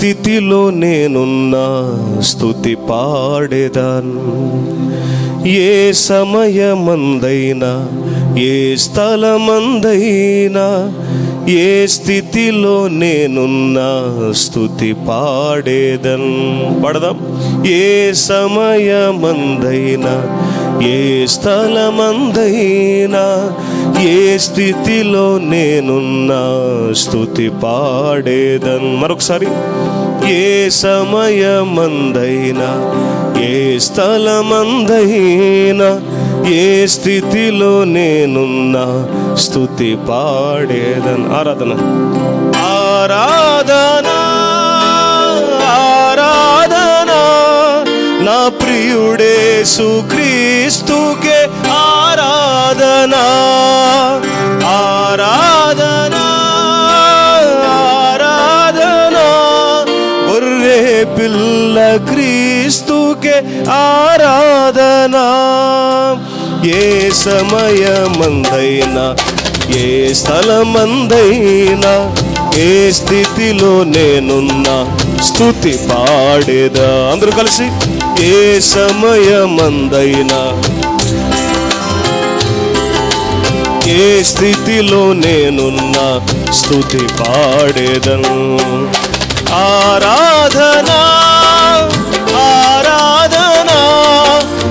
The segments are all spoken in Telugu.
స్థితిలో నేనున్నా స్థుతి పాడేదాన్. ఏ సమయమందైనా ఏ స్థలమందైనా ఏ స్థితిలో నేనున్నా స్థుతి పాడేదన్. పడదాం. ఏ సమయమందైనా ఏ స్థలమందైనా ఏ స్థితిలో నేనున్నా స్థుతి పాడేదన్ మరొకసారి. ఏ సమయమందైనా ఏ స్థలమందైనా ఏ స్థితిలో నేనున్నా స్థుతి పాడేదన్ ఆరాధన. ఆరాధన ఆరాధన నా ప్రియుడే ప్రియుడేసు క్రీస్తుకే ఆరాధన. ఆరాధన ఆరాధన. గొర్రె పిల్ల క్రీస్తుకే ఆరాధన. ఏ సమయమందైనా ఏ స్థలమందైనా ఏ స్థితిలో నేనున్నా స్థుతి పాడేదా. అందరూ కలిసి ఏ సమయమందైనా ఏ స్థితిలో నేనున్నా స్థుతి పాడేదను. ఆరాధన ఆరాధన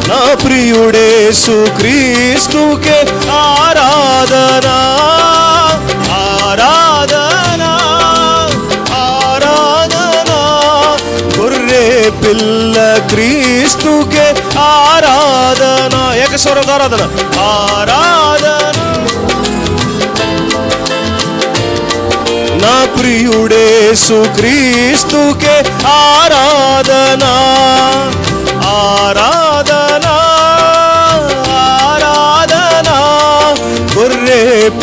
నా ప్రియుడే సుక్రీస్తుకే ఆరాధనా ఆరాధన. ఆరాధన పిల్ల క్రీస్తుకే ఆరాధన. ఏకస్వరం ఆరాధన. ఆరాధన. నా ప్రియుడేసు క్రీస్తుకే ఆరాధన. ఆరాధన.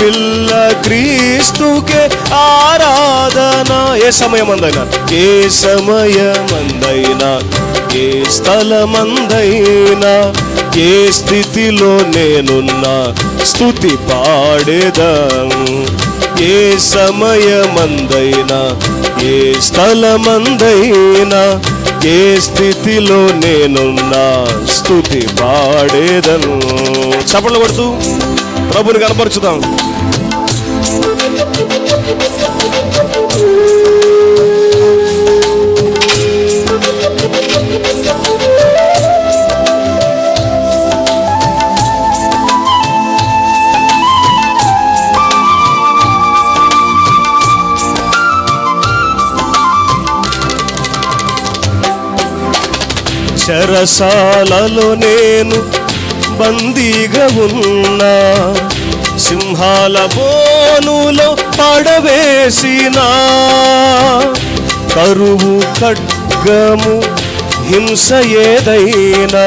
పిల్ల క్రీస్తుకే ఆరాధన. ఏ సమయమందైనా ఏ సమయమందైనా ఏ స్థలమందైనా ఏ స్థితిలో నేనున్నా స్థుతి పాడేదం. ఏ సమయమందైనా ఏ స్థలమందైనా ఏ స్థితిలో నేనున్నా స్థుతి పాడేదను చప్పట్లు కొడుతూ. ప్రభుని కనపరుచుదాం. చెరసాలలో నేను బందీగా ఉన్నా సింహాల బోనులో పడవేసిన కరువు ఖడ్గము హింస ఏదైనా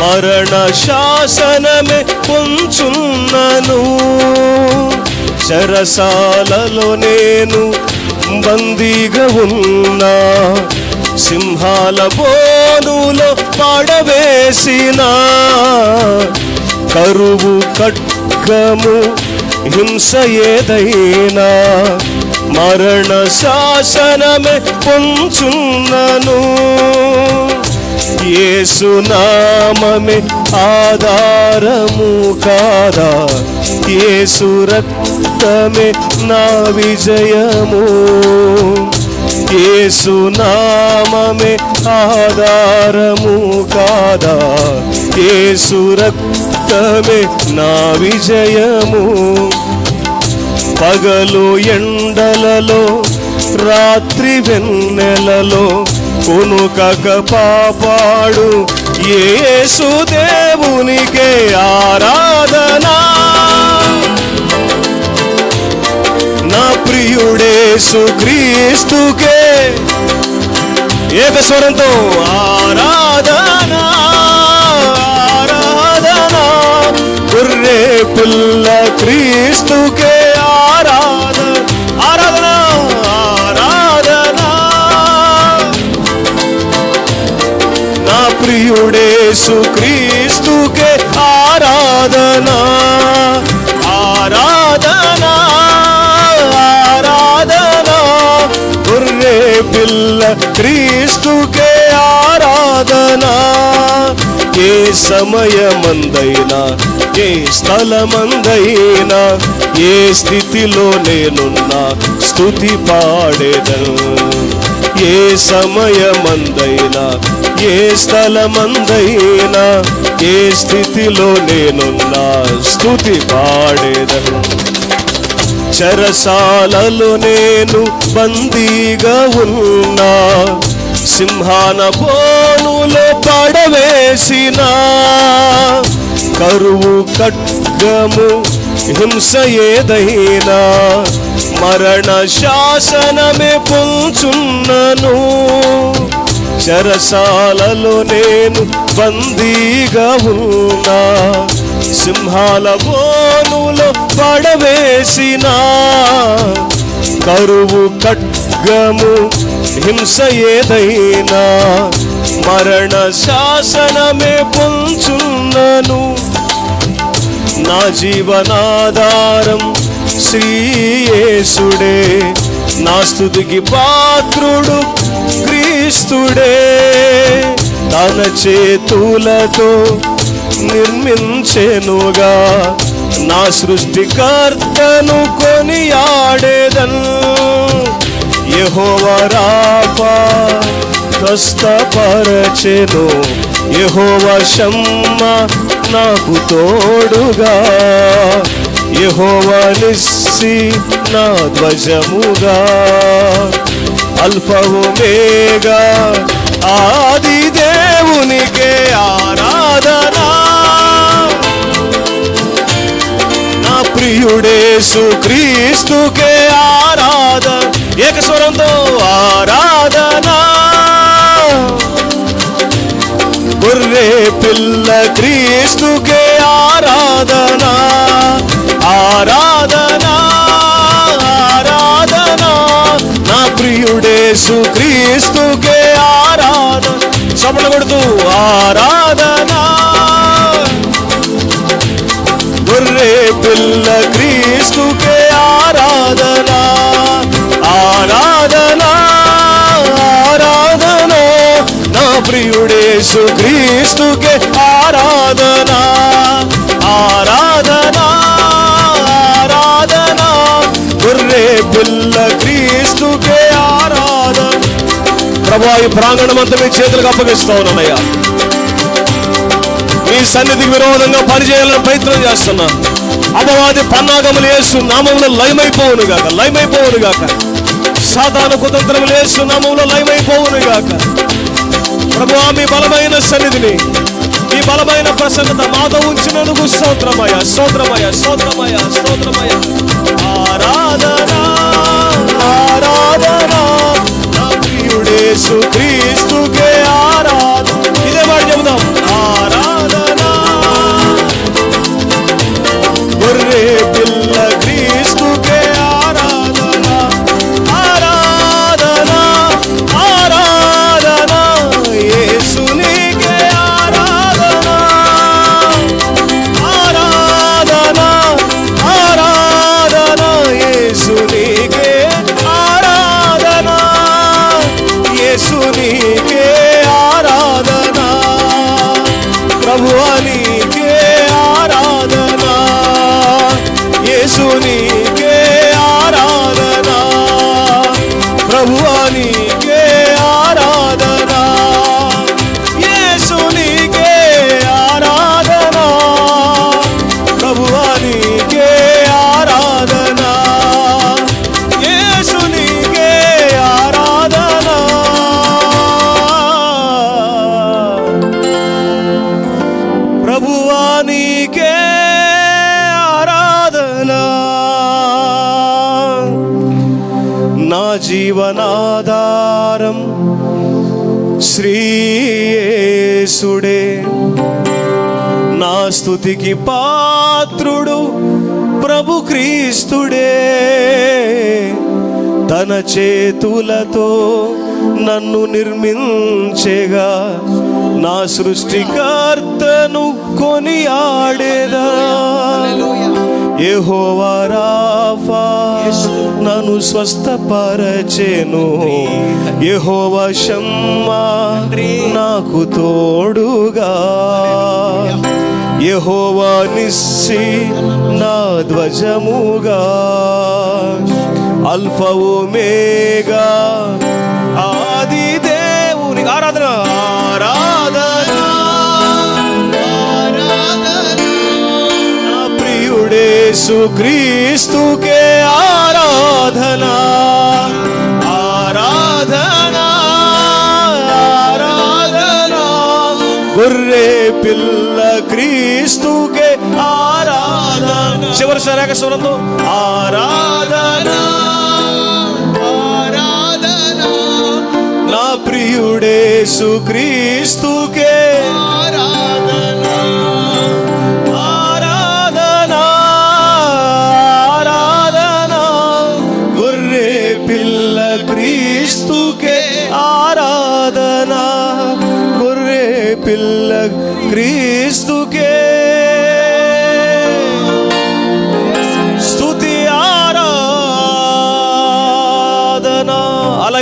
మరణ శాసనమే పొంచున్నను. చెరసాలలో నేను బందీగా ఉన్నా సింహాల బో బోనులో పడవేసిన కరువు ఖడ్గము హింస ఏదైనా మరణ శాసనమే పొంచున్నను. ఏసునామమే ఆధారము కాదా? ఏసు రక్తమే నా విజయము. ఏసునామమే ఆధారము కాదా? ఏసు రక్తమే నా విజయము. పగలు ఎండలలో రాత్రి వెన్నెలలో కొనుకక పాపాడు ఏసు దేవునికే ఆరాధనా. ప్రియుడేసు క్రీస్తుకే ఏకస్వరంతో ఆరాధన ఆరాధన. గుర్రే పిల్ల క్రీస్తుకే ఆరాధన ఆరాధన ఆరాధన. నా ప్రియుడేసు క్రీస్తుకే ఆరాధనా. పిల్ల క్రీస్తుకే ఆరాధనా. ఏ సమయమందైనా ఏ స్థలమందైనా ఏ స్థితిలో నేనున్నా స్థుతి పాడేదను. ఏ సమయమందైనా ఏ స్థలమందైనా ఏ స్థితిలో నేనున్నా స్థుతి పాడేదను. చెరసాలలో నేను బందీగా ఉన్నా సింహాన పోనులో పడవేసిన కరువు ఖడ్గము హింస ఏదైనా మరణ శాసనమే పొంచున్నను. చెరసాలలో నేను బందీగా ఉన్నా సింహాల బోనులో పడవేసిన కరువు ఖడ్గము హింస ఏదైనా మరణ శాసనమే పొంచున్నను. నా జీవనాధారం శ్రీయేసుడే నా స్థుతికి పాత్రుడు క్రీస్తుడే. తన చేతులతో నిర్మించెనుగా నా సృష్టికర్తను కొనియాడేదన్. యెహోవరాపా కష్టపరచెను. యెహోవ షమ్మ నాకు తోడుగా. యహోవనిస్సి నా ధ్వజముగా. అల్ఫవు మేఘా ఆది దేవునికే యేసు క్రీస్తుకే ఆరాధన ఏకస్వరంతో ఆరాధనా. గొర్రె పిల్ల క్రీస్తుకే ఆరాధనా. ఆరాధనా ఆరాధనా. నా ప్రియుడేసు క్రీస్తు ప్రియుడేసు క్రీస్తుకే ఆరాధనా ఆరాధనా ఆరాధనా. గొర్రె పిల్ల క్రీస్తుకే ఆరాధన. ప్రభా ఈ ప్రాంగణం అంతా మీ చేతులకు అప్పగిస్తా ఉన్నానయ్యా మీ సన్నిధికి విరోధంగా పనిచేయాలని ప్రయత్నం చేస్తున్నా. అపవాది పన్నాగములు వేసు నామంలో లయమైపోవును గాక లయమైపోవును గాక. సాధారణ కుతంత్రములు వేసు నామంలో లయమైపోవును గాక. ప్రభు మీ బలమైన సన్నిధిని మీ బలమైన ప్రసన్నత మాతో ఉంచినందుకు స్తోత్రమయ స్తోత్రమయ స్తోత్రమయ స్తోత్రమయ ఆరాధనా ఆరాధనా నా ప్రియుడేసు క్రీస్తుకే నీకే ఆరాధన. నా జీవనాధారం శ్రీయేసుడే నా స్తుతికి పాత్రుడు ప్రభు క్రీస్తుడే. తన చేతులతో నన్ను నిర్మించేగా. నా సృష్టికర్తను కొనియాడేదా. యెహోవా రాఫా నన్ను స్వస్థపరచెను. యెహోవా షమ్మా నాకు తోడుగా. యెహోవా నిస్సి నా ధ్వజముగా. అల్ఫ ఒమేగా ఆది దేవుని ఆరాధన ఆరాధన నా ప్రియుడేసు క్రీస్తుకే ఆరాధన ఆరాధన ఆరాధన. గొర్రె పిల్ల క్రీస్తుకే చివరి సరేక స్వరంతో ఆరాధన ఆరాధన నా ప్రియుడే సుక్రీస్తుకే ఆరాధనా.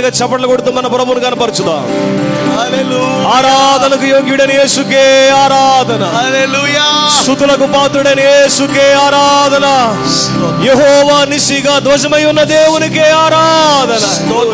అలాగే చప్పట్లు కొడుతూ మన ప్రభువును కనపరచుదాం. ఆరాధనకు యోగ్యుడని యేసుకే ఆరాధన. స్థుతులకు పాత్రుడని యేసుకే ఆరాధన. యెహోవా నిసిగా ధ్వజమై ఉన్న దేవునికే ఆరాధన.